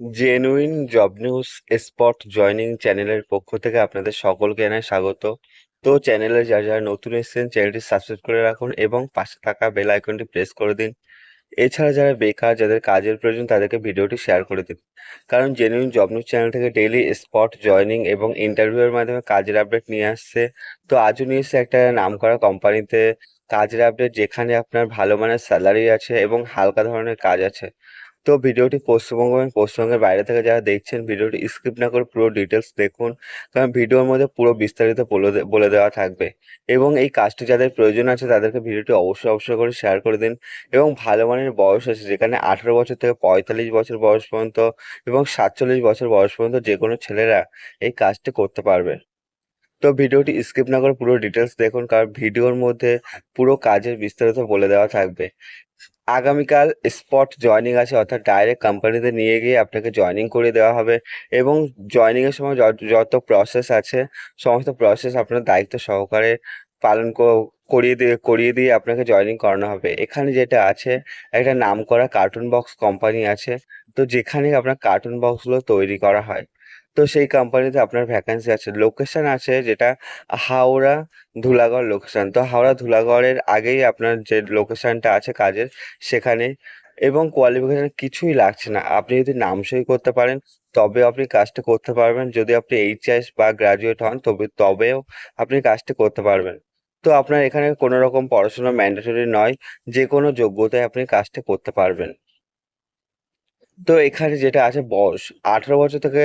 Genuine job news spot joining চ্যানেলের পক্ষ থেকে আপনাদের সকলকে জানাই স্বাগত। তো চ্যানেলে যারা যারা নতুন এসেছেন চ্যানেলটি সাবস্ক্রাইব করে রাখুন এবং পাশে থাকা বেল আইকনটি প্রেস করে দিন। এছাড়া যারা বেকার, যাদের কাজের প্রয়োজন, তাদেরকে ভিডিওটি শেয়ার করে দিন। কারণ জেনুইন জব নিউজ চ্যানেল থেকে ডেইলি স্পট জয়নিং এবং ইন্টারভিউয়ের মাধ্যমে কাজের আপডেট নিয়ে আসছে। তো আজও নিয়ে এসছে একটা নামকরা কোম্পানিতে কাজের আপডেট যেখানে আপনার ভালো মানের স্যালারি আছে এবং হালকা ধরনের কাজ আছে। তো ভিডিওটি পশ্চিমবঙ্গ এবং পশ্চিমবঙ্গের বাইরে থেকে যারা দেখছেন, ভিডিওটি স্কিপ না করে পুরো ডিটেলস দেখুন, কারণ ভিডিওর মধ্যে পুরো বিস্তারিত বলে দেওয়া থাকবে। এবং এই কাজটি যাদের প্রয়োজন আছে, তাদেরকে ভিডিওটি অবশ্যই অবশ্যই করে শেয়ার করে দিন। এবং ভালো মানের বয়স আছে, যেখানে আঠেরো বছর থেকে পঁয়তাল্লিশ বছর বয়স পর্যন্ত এবং সাতচল্লিশ বছর বয়স পর্যন্ত যে কোনো ছেলেরা এই কাজটি করতে পারবে। তো ভিডিওটি স্কিপ না করে পুরো ডিটেলস দেখুন, কারণ ভিডিওর মধ্যে পুরো কাজের বিস্তারিত বলে দেওয়া থাকবে। আগামীকাল স্পট জয়েনিং আছে, অর্থাৎ ডাইরেক্ট কোম্পানিতে নিয়ে গিয়ে আপনাকে জয়েনিং করে দেওয়া হবে এবং জয়েনিং এর সময় যত প্রসেস আছে, সমস্ত প্রসেস আপনার দায়িত্ব সহকারে পালন করিয়ে দিয়ে করিয়ে দিয়ে আপনাকে জয়েনিং করানো হবে। এখানে যেটা আছে, একটা নামকরা কার্টুন বক্স কোম্পানি আছে, তো যেখানে আপনার কার্টুন বক্সগুলো তৈরি করা হয়। তো সেই কোম্পানিতে আপনার ভ্যাকান্সি আছে। লোকেশন আছে যেটা হাওড়া ধুলাগড় লোকেশন তো হাওড়া ধুলাগড়ের আগেই আপনার যে লোকেশনটা আছে কাজের সেখানে এবং কোয়ালিফিকেশন কিছুই লাগছে না। আপনি যদি নাম সই করতে পারেন, তবে আপনি কাজটা করতে পারবেন। যদি আপনি এইচএস বা গ্রাজুয়েট হন, তবে, তবেও আপনি কাজটা করতে পারবেন। তো আপনার এখানে কোনো রকম পড়াশোনা ম্যান্ডেটরি নয়। যে কোনো যোগ্যতায় আপনি কাজটা করতে পারবেন। তো এখানে যেটা আছে বয়স, আঠারো বছর থেকে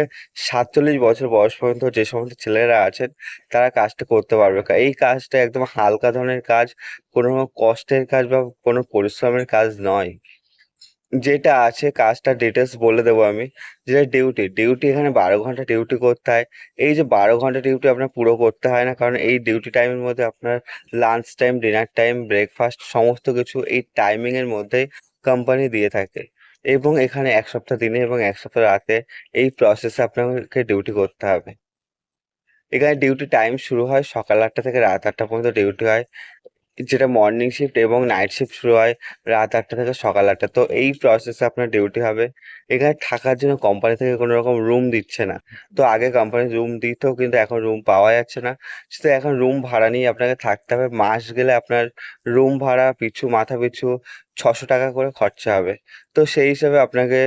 সাতচল্লিশ বছর বয়স পর্যন্ত যে সমস্ত ছেলেরা আছেন, তারা কাজটা করতে পারবে এই কাজটা একদম হালকা ধরনের কাজ, কোনো কষ্টের কাজ বা কোনো পরিশ্রমের কাজ নয়। যেটা আছে কাজটা ডিটেলস বলে দেবো আমি, যেটা ডিউটি ডিউটি এখানে বারো ঘণ্টা ডিউটি করতে হয়। এই যে বারো ঘণ্টা ডিউটি আপনার পুরো করতে হয় না, কারণ এই ডিউটি টাইমের মধ্যে আপনার lunch time dinner time breakfast সমস্ত কিছু এই টাইমিং এর মধ্যেই কোম্পানি দিয়ে থাকে। এবং এখানে এক সপ্তাহ দিনে এবং এক সপ্তাহ রাতে এই প্রসেসে আপনাকে ডিউটি করতে হবে। এখানে ডিউটি টাইম শুরু হয় সকাল আটটা থেকে রাত আটটা পর্যন্ত ডিউটি হয়। যেটা মর্নিং শিফট এবং নাইট শিফট শুরু হয় রাত আটটা থেকে সকাল আটটা। তো এই প্রসেসে আপনার ডিউটি হবে। এখানে থাকার জন্য কোম্পানি থেকে কোনো রকম রুম দিচ্ছে না। তো আগে কোম্পানি রুম দিত কিন্তু এখন রুম পাওয়া যাচ্ছে না। তো এখন রুম ভাড়া নিয়ে আপনাকে থাকতে হবে। মাস গেলে আপনার রুম ভাড়া পিছু মাথা পিছু ছশো টাকা করে খরচা হবে। তো সেই হিসাবে আপনাকে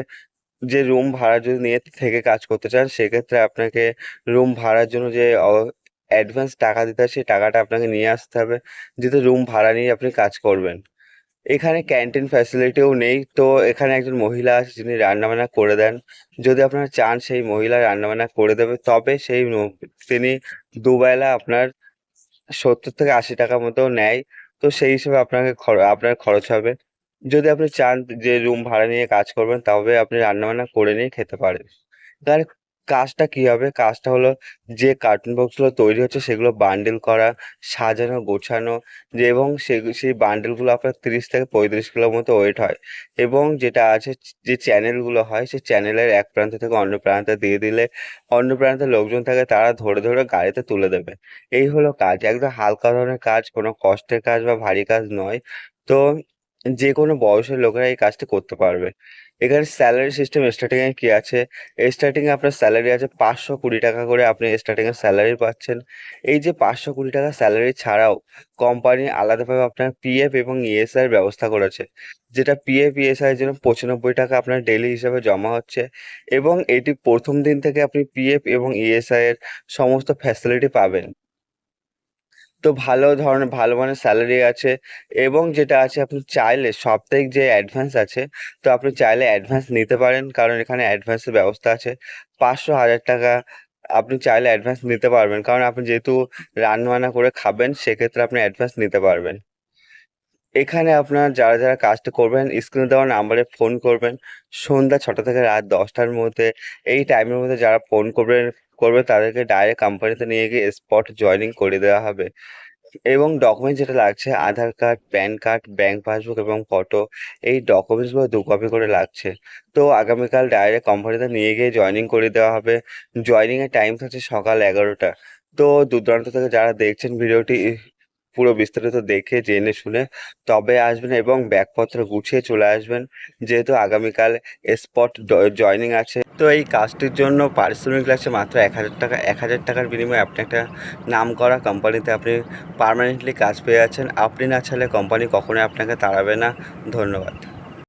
যে রুম ভাড়া যদি নিয়ে থেকে কাজ করতে চান, সেক্ষেত্রে আপনাকে রুম ভাড়ার জন্য যে অ্যাডভান্স টাকা দিতে হয়, সেই টাকাটা আপনাকে নিয়ে আসতে হবে। যেহেতু রুম ভাড়া নিয়ে আপনি কাজ করবেন। এখানে ক্যান্টিন ফ্যাসিলিটিও নেই। তো এখানে একজন মহিলা আছে, যিনি রান্নাবান্না করে দেন। যদি আপনারা চান সেই মহিলা রান্নাবান্না করে দেবে, তবে সেই তিনি দুবেলা আপনার সত্তর থেকে আশি টাকা মতো নেয়। তো সেই হিসেবে আপনাকে আপনার খরচ হবে। যদি আপনি চান যে রুম ভাড়া নিয়ে কাজ করবেন, তবে আপনি রান্নাবান্না করে নিয়ে খেতে পারেন। তার কাজটা কি হবে? কাজটা হলো যে কার্টুন বক্সগুলো তৈরি হচ্ছে সেগুলো বান্ডেল করা, সাজানো, গোছানো যে এবং সে, সেই বান্ডেলগুলো আপনার তিরিশ থেকে পঁয়ত্রিশ কিলোর মতো ওয়েট হয় এবং যেটা আছে যে চ্যানেলগুলো হয় সেই চ্যানেলের এক প্রান্ত থেকে অন্য প্রান্তে দিয়ে দিলে অন্য প্রান্তের লোকজন থাকে তারা ধরে ধরে গাড়িতে তুলে দেবে। এই হলো কাজ। একদম হালকা ধরনের কাজ, কোনো কষ্টের কাজ বা ভারী কাজ নয়। তো যে কোনো বয়সের লোকেরা এই কাজটি করতে পারবে। এখানে স্যালারি সিস্টেম স্টার্টিং এ কি আছে? স্টার্টিং এ আপনার স্যালারি আছে পাঁচশো কুড়ি টাকা করে আপনি স্টার্টিং এ স্যালারি পাচ্ছেন। এই যে পাঁচশো কুড়ি টাকা স্যালারি ছাড়াও কোম্পানি আলাদাভাবে আপনার পিএফ এবং ইএসআই ব্যবস্থা করেছে। যেটা পিএফ ইএসআই এর জন্য পঁচানব্বই টাকা আপনার ডেইলি হিসাবে জমা হচ্ছে এবং এটি প্রথম দিন থেকে আপনি পিএফ এবং ইএসআই এর সমস্ত ফ্যাসিলিটি পাবেন। তো ভালো ধরনের, ভালো মানের স্যালারি আছে এবং যেটা আছে আপনি চাইলে সাপ্তাহিক যে অ্যাডভান্স আছে, তো আপনি চাইলে অ্যাডভান্স নিতে পারেন কারণ এখানে অ্যাডভান্সের ব্যবস্থা আছে। পাঁচশো হাজার টাকা আপনি চাইলে অ্যাডভান্স নিতে পারবেন কারণ আপনি যেহেতু রান্নাবান্না করে খাবেন, সেক্ষেত্রে আপনি অ্যাডভান্স নিতে পারবেন। এখানে আপনার যারা যারা কাজটা করবেন স্ক্রিনে দেওয়া নাম্বারে ফোন করবেন। সন্ধ্যা ছটা থেকে রাত দশটার মধ্যে, এই টাইমের মধ্যে যারা ফোন করবেন করবে তাদেরকে ডাইরেক্ট কোম্পানিতে নিয়ে গিয়ে স্পট জয়েনিং করে দেওয়া হবে। এবং ডকুমেন্ট যেটা লাগছে Aadhaar card pan card bank passbook এবং ফটো এই ডকুমেন্টসগুলো দু কপি করে লাগছে। তো আগামীকাল ডাইরেক্ট কোম্পানিতে নিয়ে গিয়ে জয়েনিং করে দেওয়া হবে। জয়েনিং এর টাইম থাকছে সকাল এগারোটা। তো দূর দূরান্ত থেকে যারা দেখছেন ভিডিওটি পুরো বিস্তারিত দেখে, জেনে, শুনে তবে আসবেন এবং ব্যাগপত্র গুছিয়ে চলে আসবেন। যেহেতু আগামীকাল স্পট জয়নিং আছে। তো এই কাজটির জন্য পারিশ্রমিক লাগছে মাত্র এক হাজার টাকা, এক হাজার টাকার বিনিময়ে আপনি একটা নাম করা কোম্পানিতে আপনি পারমানেন্টলি কাজ পেয়ে যাচ্ছেন। আপনি না ছাড়লে কোম্পানি কখনোই আপনাকে তাড়াবে না। ধন্যবাদ।